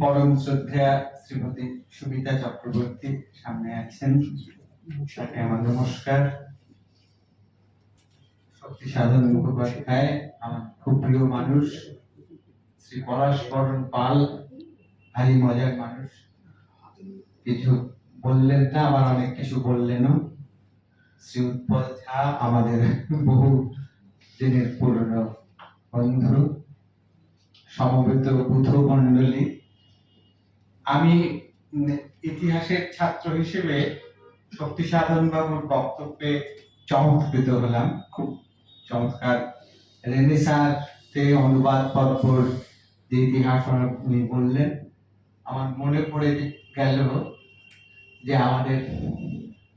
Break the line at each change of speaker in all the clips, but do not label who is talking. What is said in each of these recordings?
পরম শ্রদ্ধা শ্রীমতী সুমিতা চক্রবর্তী সামনে আছেন। তাকে আমার নমস্কার। শক্তি সাধন মুখোপাধ্যায়, আমার খুব প্রিয় মানুষ, শ্রী পলাশ পলাশবরণ পাল, ভারী মজার মানুষ। কিছু বললেন না, আবার অনেক কিছু বললেনও। শ্রী উৎপল ঝা, আমাদের বহু দিনের পুরনো বন্ধু। সমবেত বুধ মন্ডলী আমি ইতিহাসের ছাত্র হিসেবে শক্তি সাধন বাবুর বক্তব্যে চমৎকৃত হলাম। খুব চমৎকার রেনেসাঁতে অনুবাদ পরপর যে ইতিহাস উনি বললেন। আমার মনে পড়ে গেল যে আমাদের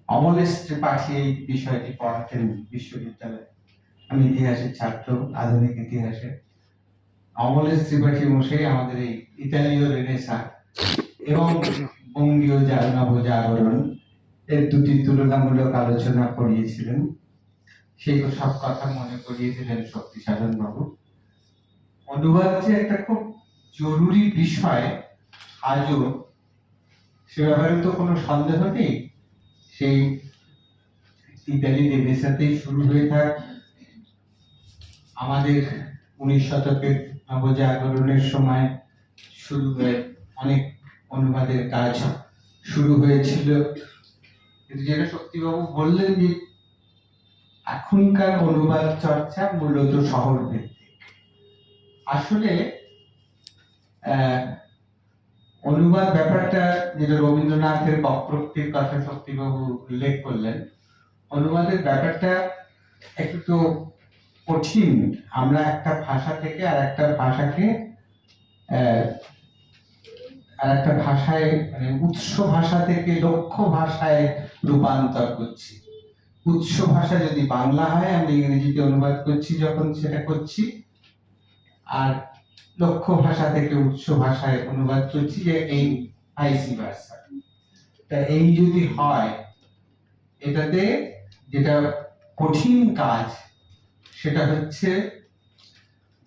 অমলেশ ত্রিপাঠী এই বিষয়টি পড়াতেন বিশ্ববিদ্যালয়ে। আমি ইতিহাসের ছাত্র, আধুনিক ইতিহাসে। অমলেশ ত্রিপাঠী মশাই আমাদের এই ইতালীয় রেনেসা এবং বঙ্গীয় জা- নবজাগরণ এর দুটি তুলনামূলক আলোচনা করিয়েছিলেন। সেই সব কথা মনে করিয়েছিলেন শক্তি সাধন বাবু। অনুবাদ যে একটা খুব জরুরি বিষয়, আজও সে ব্যাপারে তো কোনো সন্দেহ নেই। সেই ইতালি রেনেসাতেই শুরু হয়ে থাক। আমাদের উনিশ শতকের নবজাগরণের সময় শুরু হয়ে অনেক অনুবাদের কাজ শুরু হয়েছিল। কিন্তু যেটা শক্তিবাবু বললেন যে, এখনকার অনুবাদ চর্চা মূলত শহর ভিত্তিক আসলে অনুবাদ ব্যাপারটা যেটা রবীন্দ্রনাথের বক্রোক্তির কথা শক্তিবাবু উল্লেখ করলেন, অনুবাদের ব্যাপারটা একটু তো কঠিন। আমরা একটা ভাষা থেকে আর একটা ভাষাকে আর একটা ভাষায় মানে উৎস ভাষা থেকে লক্ষ্য ভাষায় রূপান্তর করছি। উৎস ভাষা যদি বাংলা হয় আমি ইংরেজিতে অনুবাদ করছি, যখন সেটা করছি। আর লক্ষ্য ভাষা থেকে উৎস ভাষায় অনুবাদ করছি, যে এই আইসি ভাষা তা এই যদি হয়, এটাতে যেটা কঠিন কাজ সেটা হচ্ছে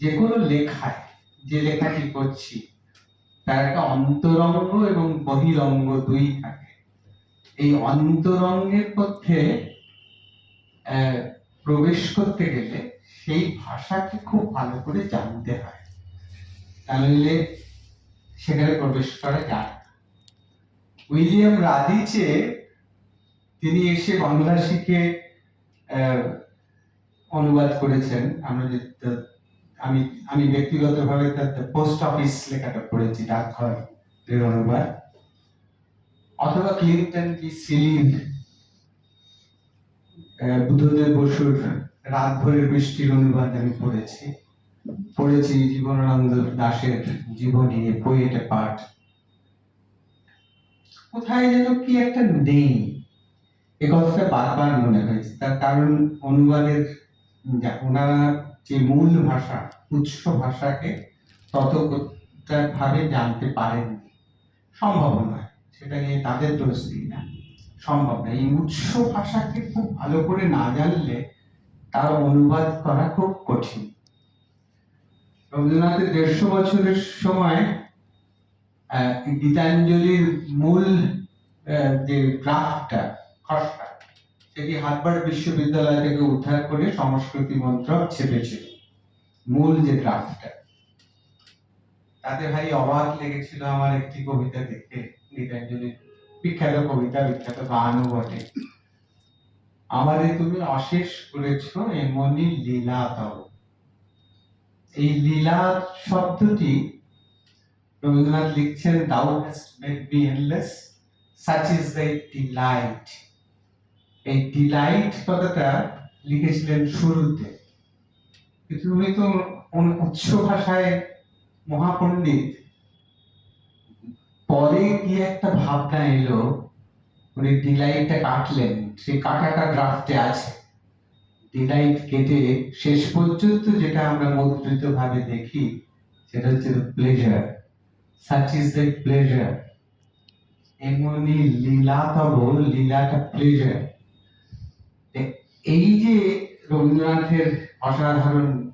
যে কোনো লেখায় যে লেখাটি করছি তার একটা অন্তরঙ্গ এবং বহিরঙ্গ দুই থাকে এই অন্তরঙ্গের আহ, প্রবেশ করতে গেলে সেই ভাষাকে খুব ভালো করে জানতে হয় তাহলে সেখানে প্রবেশ করা যায়। উইলিয়াম রাদিচে তিনি এসে বাংলা শিখে অনুবাদ করেছেন। আমরা আমি আমি ব্যক্তিগতভাবে তার পোস্ট অফিস লেখাটা পড়েছি, ডাকঘর এর অনুবাদ। অথবা ক্লিন্টন বি সিলিন বুদ্ধদেব বসুর রাত ভরের বৃষ্টির অনুবাদ আমি পড়েছি। পড়েছি জীবনানন্দ দাশের জীবনী পোয়েটে পাঠ। কোথায় যেন কি একটা নেই। এ কথাটা বারবার মনে হয়েছে। তার কারণ অনুবাদের ওনারা যে মূল ভাষা, উৎস ভাষাকে ততটা ভাবে জানতে পারেন সম্ভব নয়, সেটা নিয়ে তাদের দোষ দিই না। সম্ভব না এই উৎস ভাষাকে খুব ভালো করে না জানলে তার অনুবাদ করা খুব কঠিন। রবীন্দ্রনাথের দেড়শো বছরের সময় গীতাঞ্জলির মূল যে ড্রাফটটা খসড়া সেটি হার্ভার্ড বিশ্ববিদ্যালয় থেকে উদ্ধার করে সংস্কৃতি মন্ত্রক ছেপেছিল। মূল যে ড্রাফটটা তাতে ভাই অবাক লেগেছিল আমার একটি কবিতা দেখে। গীতাঞ্জলির বিখ্যাত কবিতা, বিখ্যাত গানও বটে। আমারে তুমি অশেষ করেছ এমনি লীলা তব। এই লীলা শব্দটি রবীন্দ্রনাথ লিখছেন thou hast made me endless such is the delight এই ডিলাইট কথাটা লিখেছিলেন শুরুতে। কিন্তু উনি তো উচ্চ ভাষায় মহাপণ্ডিত। পরে কি একটা ভাবনা এলো, উনি ডিলাইটটা কাটলেন। সেই কাটাটা ড্রাফটে আছে। ডিলাইট কেটে শেষ পর্যন্ত যেটা আমরা মুদ্রিত ভাবে দেখি, সেটা হচ্ছে pleasure such is the pleasure এমনি লীলাতব লীলাটা প্লেজার এই যে রবীন্দ্রনাথের অসাধারণ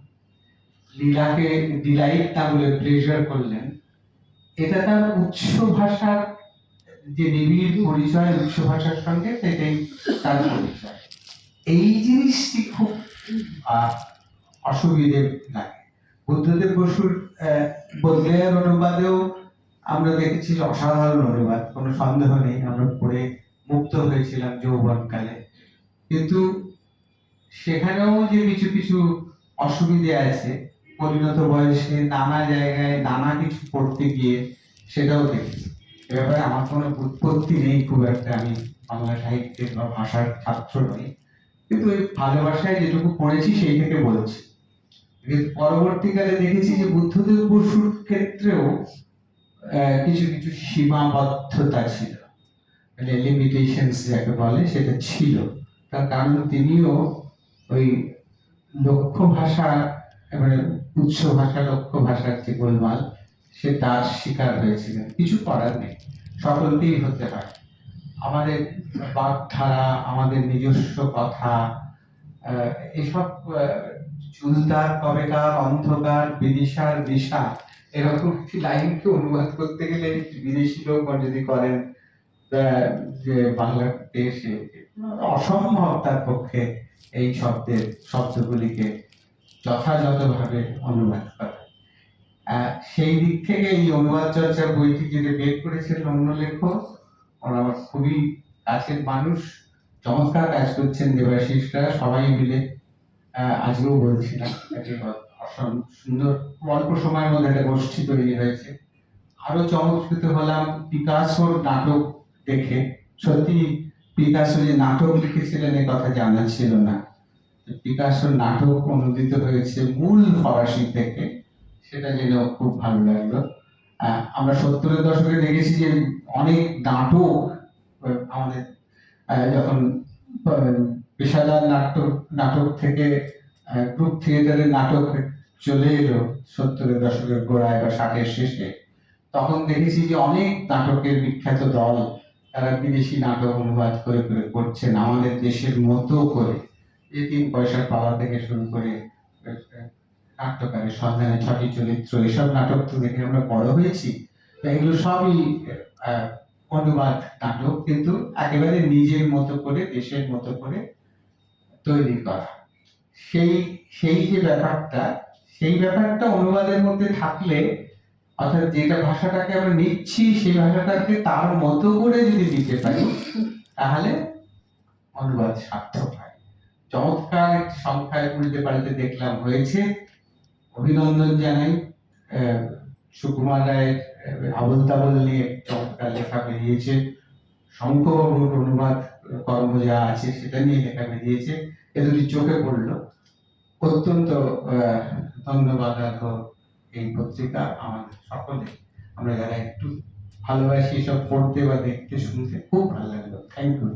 লীলাকে ডিলাইট বলে প্লেজার করলেন এটা তার উৎস ভাষার যে নিবিড় পরিচয় উৎস ভাষার সঙ্গে সেটাই তার পরিচয়। এই জিনিসটি খুব অসুবিধে লাগে। বুদ্ধদেব বসুর আহ, বদলেয়ার অনুবাদেও আমরা দেখেছি অসাধারণ অনুবাদ কোনো সন্দেহ নেই আমরা পড়ে মুক্ত হয়েছিলাম যৌবনকালে। কিন্তু সেখানেও যে কিছু কিছু অসুবিধে আছে, পরিণত বয়সে নানা জায়গায় নানা কিছু পড়তে গিয়ে সেটাও দেখি। এ ব্যাপারে আমার কোনো উৎপত্তি নেই, খুব একটা আমি বাংলা সাহিত্যের বা ভাষার ছাত্র নই। কিন্তু ওই ভালোবাসায় যেটুকু পড়েছি সেই থেকে বলছি। পরবর্তীকালে দেখেছি যে বুদ্ধদেব বসুর ক্ষেত্রেও কিছু কিছু সীমাবদ্ধতা ছিল। মানে লিমিটেশনস যাকে বলে, সেটা ছিল। তার কারণ তিনিও ওই লক্ষ্য ভাষা মানে উৎস ভাষা লক্ষ্য ভাষার যে গোলমাল, সে তার শিকার হয়েছিলেন। কিছু করার নেই। সকলকেই হতে হয়। আমাদের বাগধারা, আমাদের নিজস্ব কথা এসব চুলদার, কবেকার, অন্ধকার, বিদিশার দিশা, এরকম একটি লাইনকে অনুবাদ করতে গেলে বিদেশি লোক যদি করেন যে এসে অসম্ভব তার পক্ষে। এই শব্দের শব্দগুলিকে যথাযথভাবে অনুবাদ করা। সেই দিক থেকে এই অনুবাদ চর্চা বইটি যেটা বের করেছিলেন অন্য লেখক ওরা আমার খুবই কাছের মানুষ, চমৎকার কাজ করছেন দেবাশিসরা, সবাই মিলে আজকেও বলছিলাম সুন্দর, অল্প সময়ের মধ্যে একটা গোষ্ঠী তৈরি হয়েছে। আরও চমৎকৃত হলাম, পিকাসোর নাটক দেখে। সত্যি পিকাসো যে নাটক লিখেছিলেন, এ কথা জানা ছিল না। পিকাসোর নাটক অনুদিত হয়েছে মূল ফরাসি থেকে। সেটা জেনেও খুব ভালো লাগল। আমরা সত্তরের দশকে দেখেছি যে অনেক নাটক, আমাদের যখন পেশাদার নাটক নাটক থেকে গ্রুপ থিয়েটারের নাটক চলে এলো সত্তরের দশকের গোড়ায় বা ষাটের শেষে, তখন দেখেছি যে অনেক নাটকের বিখ্যাত দল তারা বিদেশি নাটক অনুবাদ করে করে করছেন, আমাদের দেশের মতো করে। এই তিন পয়সার পাওয়া থেকে শুরু করে, নাট্যকারের সন্ধানে ছটি চরিত্র, এসব নাটক তো দেখে আমরা বড় হয়েছি। এগুলো সবই অনুবাদ নাটক, কিন্তু একেবারে নিজের মতো করে, দেশের মতো করে তৈরি করা। সেই সেই যে ব্যাপারটা, সেই ব্যাপারটা অনুবাদের মধ্যে থাকলে অর্থাৎ যেটা ভাষাটাকে আমরা নিচ্ছি, সেই ভাষাটাকে তার মতো করে যদি দিতে পারি, তাহলে অনুবাদ সার্থক হয়। চমৎকার একটি সংখ্যায় উল্টে পাল্টে দেখলাম হয়েছে। অভিনন্দন জানাই সুকুমার রায়ের আবল তাবল নিয়ে চমৎকার লেখা বেরিয়েছে। শঙ্করবাবুর অনুবাদ কর্ম যা আছে সেটা নিয়ে লেখা বেরিয়েছে। এ দুটি চোখে পড়ল। অত্যন্ত ধন্যবাদ এই পত্রিকা আমাদের সকলে, আমরা যারা একটু ভালোবাসি এসব পড়তে বা দেখতে শুনতে, খুব ভালো লাগল। Thank you